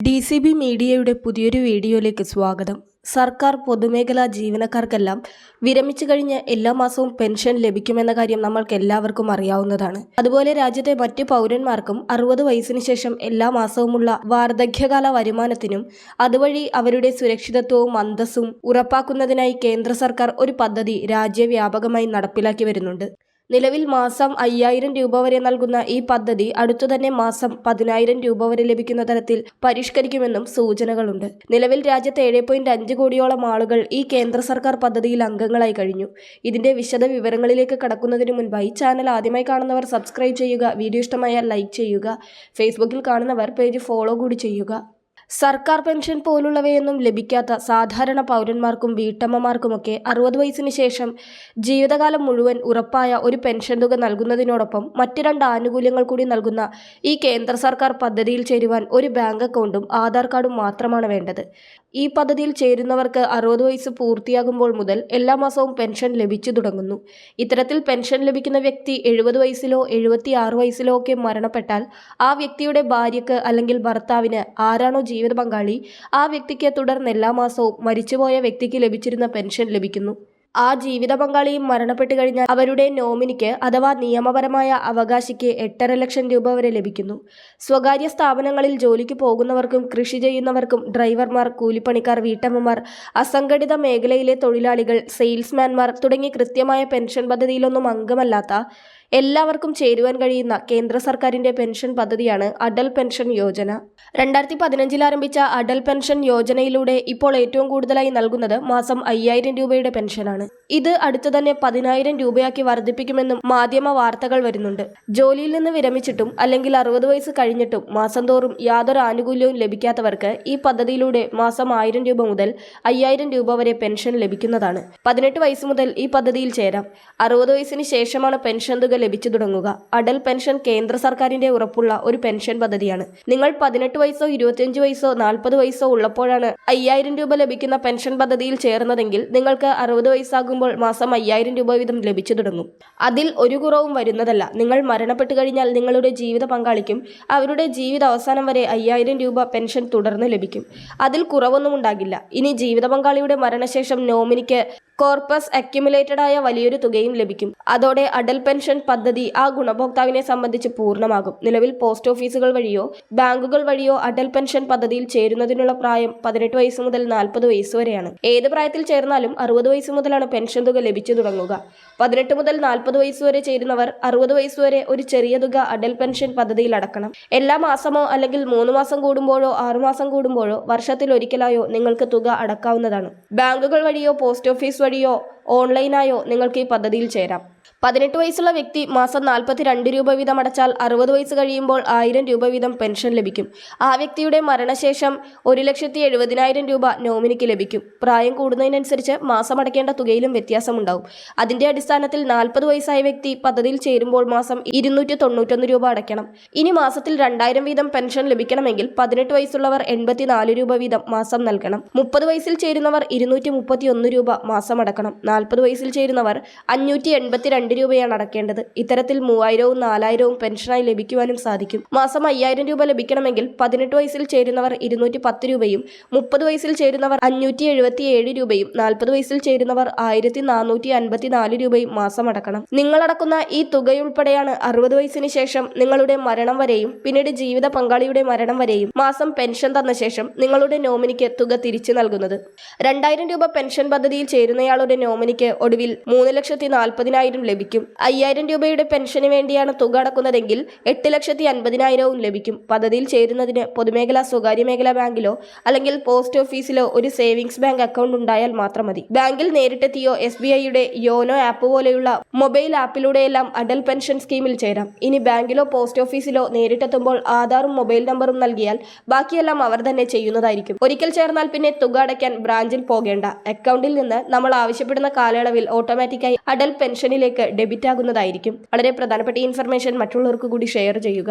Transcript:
D C B മീഡിയയുടെ പുതിയൊരു വീഡിയോയിലേക്ക് സ്വാഗതം. സർക്കാർ പൊതുമേഖലാ ജീവനക്കാർക്കെല്ലാം വിരമിച്ചു കഴിഞ്ഞ എല്ലാ മാസവും പെൻഷൻ ലഭിക്കുമെന്ന കാര്യം നമ്മൾക്ക് എല്ലാവർക്കും അറിയാവുന്നതാണ്. അതുപോലെ രാജ്യത്തെ മറ്റ് പൗരന്മാർക്കും അറുപത് വയസ്സിന് ശേഷം എല്ലാ മാസവുമുള്ള വാർദ്ധക്യകാല വരുമാനത്തിനും അതുവഴി അവരുടെ സുരക്ഷിതത്വവും അന്തസ്സും ഉറപ്പാക്കുന്നതിനായി കേന്ദ്ര സർക്കാർ ഒരു പദ്ധതി രാജ്യവ്യാപകമായി നടപ്പിലാക്കി വരുന്നുണ്ട്. നിലവിൽ മാസം അയ്യായിരം രൂപ വരെ നൽകുന്ന ഈ പദ്ധതി അടുത്തുതന്നെ മാസം പതിനായിരം രൂപ വരെ ലഭിക്കുന്ന തരത്തിൽ പരിഷ്കരിക്കുമെന്നും സൂചനകളുണ്ട്. നിലവിൽ രാജ്യത്ത് ഏഴ് പോയിന്റ് അഞ്ച് കോടിയോളം ആളുകൾ ഈ കേന്ദ്ര സർക്കാർ പദ്ധതിയിൽ അംഗങ്ങളായി കഴിഞ്ഞു. ഇതിന്റെ വിശദ വിവരങ്ങളിലേക്ക് കടക്കുന്നതിന് മുൻപായി ചാനൽ ആദ്യമായി കാണുന്നവർ സബ്സ്ക്രൈബ് ചെയ്യുക വീഡിയോ ഇഷ്ടമായാൽ ലൈക്ക് ചെയ്യുക ഫേസ്ബുക്കിൽ കാണുന്നവർ പേജ് ഫോളോ കൂടി ചെയ്യുക. സർക്കാർ പെൻഷൻ പോലുള്ളവയൊന്നും ലഭിക്കാത്ത സാധാരണ പൗരന്മാർക്കും വീട്ടമ്മമാർക്കുമൊക്കെ അറുപത് വയസ്സിന് ശേഷം ജീവിതകാലം മുഴുവൻ ഉറപ്പായ ഒരു പെൻഷൻ തുക നൽകുന്നതിനോടൊപ്പം മറ്റു രണ്ട് ആനുകൂല്യങ്ങൾ കൂടി നൽകുന്ന ഈ കേന്ദ്ര സർക്കാർ പദ്ധതിയിൽ ചേരുവാൻ ഒരു ബാങ്ക് അക്കൗണ്ടും ആധാർ കാർഡും മാത്രമാണ് വേണ്ടത്. ഈ പദ്ധതിയിൽ ചേരുന്നവർക്ക് അറുപത് വയസ്സ് പൂർത്തിയാകുമ്പോൾ മുതൽ എല്ലാ മാസവും പെൻഷൻ ലഭിച്ചു തുടങ്ങുന്നു. ഇത്തരത്തിൽ പെൻഷൻ ലഭിക്കുന്ന വ്യക്തി എഴുപത് വയസ്സിലോ എഴുപത്തി വയസ്സിലോ ഒക്കെ മരണപ്പെട്ടാൽ ആ വ്യക്തിയുടെ ഭാര്യക്ക് അല്ലെങ്കിൽ ഭർത്താവിന് ആരാണോ ജീവിത പങ്കാളി ആ വ്യക്തിക്ക് തുടർന്ന് എല്ലാ മാസവും മരിച്ചുപോയ വ്യക്തിക്ക് ലഭിച്ചിരുന്ന പെൻഷൻ ലഭിക്കുന്നു. ആ ജീവിത പങ്കാളിയും മരണപ്പെട്ടു കഴിഞ്ഞാൽ അവരുടെ നോമിനിക്ക് അഥവാ നിയമപരമായ അവകാശിക്ക് എട്ടര ലക്ഷം രൂപ വരെ ലഭിക്കുന്നു. സ്വകാര്യ സ്ഥാപനങ്ങളിൽ ജോലിക്ക് പോകുന്നവർക്കും കൃഷി ചെയ്യുന്നവർക്കും ഡ്രൈവർമാർ കൂലിപ്പണിക്കാർ വീട്ടമ്മമാർ അസംഘടിത മേഖലയിലെ തൊഴിലാളികൾ സെയിൽസ്മാൻമാർ തുടങ്ങി കൃത്യമായ പെൻഷൻ പദ്ധതിയിലൊന്നും അംഗമല്ലാത്ത എല്ലാവർക്കും ചേരുവാൻ കഴിയുന്ന കേന്ദ്ര സർക്കാരിന്റെ പെൻഷൻ പദ്ധതിയാണ് അടൽ പെൻഷൻ യോജന. രണ്ടായിരത്തി പതിനഞ്ചിൽ ആരംഭിച്ച അടൽ പെൻഷൻ യോജനയിലൂടെ ഇപ്പോൾ ഏറ്റവും കൂടുതലായി നൽകുന്നത് മാസം അയ്യായിരം രൂപയുടെ പെൻഷനാണ്. ഇത് അടുത്തു തന്നെ പതിനായിരം രൂപയാക്കി വർദ്ധിപ്പിക്കുമെന്നും മാധ്യമ വാർത്തകൾ വരുന്നുണ്ട്. ജോലിയിൽ നിന്ന് വിരമിച്ചിട്ടും അല്ലെങ്കിൽ അറുപത് വയസ്സ് കഴിഞ്ഞിട്ടും മാസം തോറും യാതൊരു ആനുകൂല്യവും ലഭിക്കാത്തവർക്ക് ഈ പദ്ധതിയിലൂടെ മാസം ആയിരം രൂപ മുതൽ അയ്യായിരം രൂപ വരെ പെൻഷൻ ലഭിക്കുന്നതാണ്. പതിനെട്ട് വയസ്സ് മുതൽ ഈ പദ്ധതിയിൽ ചേരാം. അറുപത് വയസ്സിന് ശേഷമാണ് പെൻഷൻ തുക ലഭിച്ചു തുടങ്ങുക. അടൽ പെൻഷൻ കേന്ദ്ര സർക്കാരിന്റെ ഉറപ്പുള്ള ഒരു പെൻഷൻ പദ്ധതിയാണ്. നിങ്ങൾ പതിനെട്ട് വയസ്സോ ഇരുപത്തിയഞ്ച് വയസ്സോ നാൽപ്പത് വയസ്സോ ഉള്ളപ്പോഴാണ് അയ്യായിരം രൂപ ലഭിക്കുന്ന പെൻഷൻ പദ്ധതിയിൽ ചേർന്നതെങ്കിൽ നിങ്ങൾക്ക് അറുപത് വയസ്സാകുമ്പോൾ മാസം അയ്യായിരം രൂപ വീതം ലഭിച്ചു തുടങ്ങും. അതിൽ ഒരു കുറവും വരുന്നതല്ല. നിങ്ങൾ മരണപ്പെട്ടു കഴിഞ്ഞാൽ നിങ്ങളുടെ ജീവിത പങ്കാളിക്കും അവരുടെ ജീവിത അവസാനം വരെ അയ്യായിരം രൂപ പെൻഷൻ തുടർന്ന് ലഭിക്കും. അതിൽ കുറവൊന്നും ഉണ്ടാകില്ല. ഇനി ജീവിത പങ്കാളിയുടെ മരണശേഷം നോമിനിക്ക് കോർപ്പസ് അക്യുമുലേറ്റഡ് ആയ വലിയൊരു തുകയും ലഭിക്കും. അതോടെ അടൽ പെൻഷൻ പദ്ധതി ആ ഗുണഭോക്താവിനെ സംബന്ധിച്ച് പൂർണമാകും. നിലവിൽ പോസ്റ്റ് ഓഫീസുകൾ വഴിയോ ബാങ്കുകൾ വഴിയോ അടൽ പെൻഷൻ പദ്ധതിയിൽ ചേരുന്നതിനുള്ള പ്രായം പതിനെട്ട് വയസ്സ് മുതൽ നാൽപ്പത് വയസ്സ് വരെയാണ്. ഏത് പ്രായത്തിൽ ചേർന്നാലും അറുപത് വയസ്സ് മുതലാണ് പെൻഷൻ തുക ലഭിച്ചു തുടങ്ങുക. പതിനെട്ട് മുതൽ നാൽപ്പത് വയസ്സ് വരെ ചേരുന്നവർ അറുപത് വയസ്സ് വരെ ഒരു ചെറിയ തുക അടൽ പെൻഷൻ പദ്ധതിയിൽ അടക്കണം. എല്ലാ മാസമോ അല്ലെങ്കിൽ മൂന്ന് മാസം കൂടുമ്പോഴോ ആറുമാസം കൂടുമ്പോഴോ വർഷത്തിൽ ഒരിക്കലായോ നിങ്ങൾക്ക് തുക അടക്കാവുന്നതാണ്. ബാങ്കുകൾ വഴിയോ പോസ്റ്റ് ഓഫീസ് വഴിയോ ഓൺലൈനായോ നിങ്ങൾക്ക് ഈ പദ്ധതിയിൽ ചേരാം. പതിനെട്ട് വയസ്സുള്ള വ്യക്തി മാസം നാൽപ്പത്തി രണ്ട് രൂപ വീതം അടച്ചാൽ അറുപത് വയസ്സ് കഴിയുമ്പോൾ ആയിരം രൂപ വീതം പെൻഷൻ ലഭിക്കും. ആ വ്യക്തിയുടെ മരണശേഷം ഒരു ലക്ഷത്തി എഴുപതിനായിരം രൂപ നോമിനിക്ക് ലഭിക്കും. പ്രായം കൂടുന്നതിനനുസരിച്ച് മാസം അടയ്ക്കേണ്ട തുകയിലും വ്യത്യാസമുണ്ടാവും. അതിന്റെ അടിസ്ഥാനത്തിൽ നാൽപ്പത് വയസ്സായ വ്യക്തി പദ്ധതിയിൽ ചേരുമ്പോൾ മാസം ഇരുന്നൂറ്റി തൊണ്ണൂറ്റൊന്ന് രൂപ അടയ്ക്കണം. ഇനി മാസത്തിൽ രണ്ടായിരം വീതം പെൻഷൻ ലഭിക്കണമെങ്കിൽ പതിനെട്ട് വയസ്സുള്ളവർ എൺപത്തിനാല് രൂപ വീതം മാസം നൽകണം. മുപ്പത് വയസ്സിൽ ചേരുന്നവർ ഇരുന്നൂറ്റി മുപ്പത്തി ഒന്ന് രൂപ മാസം അടക്കണം. നാൽപ്പത് വയസ്സിൽ ചേരുന്നവർ അഞ്ഞൂറ്റി എൺപത്തിരണ്ട് രൂപയാണ് അടക്കേണ്ടത്. ഇത്തരത്തിൽ മൂവായിരവും നാലായിരവും പെൻഷനായി ലഭിക്കുവാനും സാധിക്കും. മാസം അയ്യായിരം രൂപ ലഭിക്കണമെങ്കിൽ പതിനെട്ട് വയസ്സിൽ ചേരുന്നവർ ഇരുന്നൂറ്റി പത്ത് രൂപയും മുപ്പത് വയസ്സിൽ ചേരുന്നവർ അഞ്ഞൂറ്റി എഴുപത്തി ഏഴ് രൂപയും നാൽപ്പത് വയസ്സിൽ ചേരുന്നവർ ആയിരത്തി നാനൂറ്റി അൻപത്തി നാല് രൂപയും മാസം അടക്കണം. നിങ്ങളടക്കുന്ന ഈ തുകയുൾപ്പെടെയാണ് അറുപത് വയസ്സിന് ശേഷം നിങ്ങളുടെ മരണം വരെയും പിന്നീട് ജീവിത പങ്കാളിയുടെ മരണം വരെയും മാസം പെൻഷൻ തന്ന ശേഷം നിങ്ങളുടെ നോമിനിക്ക് തുക തിരിച്ചു നൽകുന്നത്. രണ്ടായിരം രൂപ പെൻഷൻ പദ്ധതിയിൽ ചേരുന്നയാളുടെ നോമിനിക്ക് ഒടുവിൽ മൂന്ന് ലക്ഷത്തി നാൽപ്പതിനായിരം ലഭിക്കും. അയ്യായിരം രൂപയുടെ പെൻഷന് വേണ്ടിയാണ് തുക അടക്കുന്നതെങ്കിൽ എട്ട് ലക്ഷത്തി അൻപതിനായിരവും ലഭിക്കും. പദ്ധതിയിൽ ചേരുന്നതിന് പൊതുമേഖലാ സ്വകാര്യ മേഖലാ ബാങ്കിലോ അല്ലെങ്കിൽ പോസ്റ്റ് ഓഫീസിലോ ഒരു സേവിങ്സ് ബാങ്ക് അക്കൗണ്ട് ഉണ്ടായാൽ മാത്രം മതി. ബാങ്കിൽ നേരിട്ടെത്തിയോ എസ് ബി ഐയുടെ യോനോ ആപ്പ് പോലെയുള്ള മൊബൈൽ ആപ്പിലൂടെയെല്ലാം അടൽ പെൻഷൻ സ്കീമിൽ ചേരാം. ഇനി ബാങ്കിലോ പോസ്റ്റ് ഓഫീസിലോ നേരിട്ടെത്തുമ്പോൾ ആധാറും മൊബൈൽ നമ്പറും നൽകിയാൽ ബാക്കിയെല്ലാം അവർ തന്നെ ചെയ്യുന്നതായിരിക്കും. ഒരിക്കൽ ചേർന്നാൽ പിന്നെ തുക അടയ്ക്കാൻ ബ്രാഞ്ചിൽ പോകേണ്ട. അക്കൗണ്ടിൽ നിന്ന് നമ്മൾ ആവശ്യപ്പെടുന്ന കാലയളവിൽ ഓട്ടോമാറ്റിക്കായി അടൽ പെൻഷനിലേക്ക് ഡെബിറ്റ് ആകുന്നതായിരിക്കും വളരെ പ്രധാനപ്പെട്ട ഇൻഫർമേഷൻ മറ്റുള്ളവർക്ക് കൂടി ഷെയർ ചെയ്യുക.